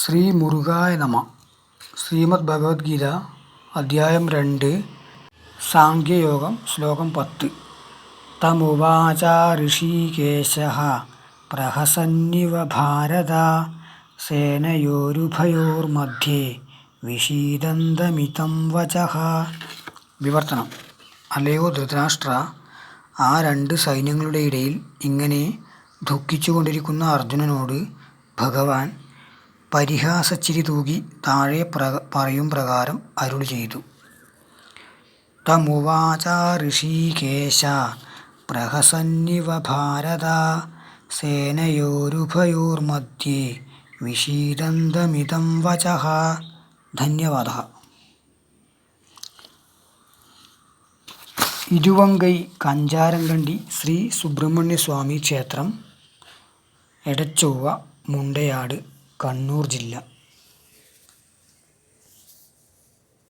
ശ്രീ മുരുകായ നമ. ശ്രീമദ് ഭഗവത്ഗീത അധ്യായം രണ്ട് സാഖ്യയോഗം ശ്ലോകം പത്ത്. തമുവാച ഋഷികേശ പ്രഹസന്നിവ ഭാരത സേനയോരുഭയോർമധ്യേ വിഷീദന്തമിതം വച. വിവർത്തനം. അല്ലയോ ധൃതരാഷ്ട്ര ആ രണ്ട് സൈന്യങ്ങളുടെ ഇടയിൽ ഇങ്ങനെ ദുഃഖിച്ചുകൊണ്ടിരിക്കുന്ന അർജുനനോട് ഭഗവാൻ പരിഹാസച്ചിരി തൂകി താഴെ പറയും പ്രകാരം അരുളി ചെയ്തു. തമുവാച ഋഷികേശ പ്രഹസന്നിവ ഭാരത സേനയോരുഭയോർമധ്യേ വിഷീദന്തമിതം വചഹ ധന്യവാദ. ഇരുവങ്കൈ കഞ്ചാരങ്കണ്ടി ശ്രീ സുബ്രഹ്മണ്യസ്വാമി ക്ഷേത്രം എടച്ചൊവ്വ മുണ്ടയാട് കണ്ണൂർ ജില്ല.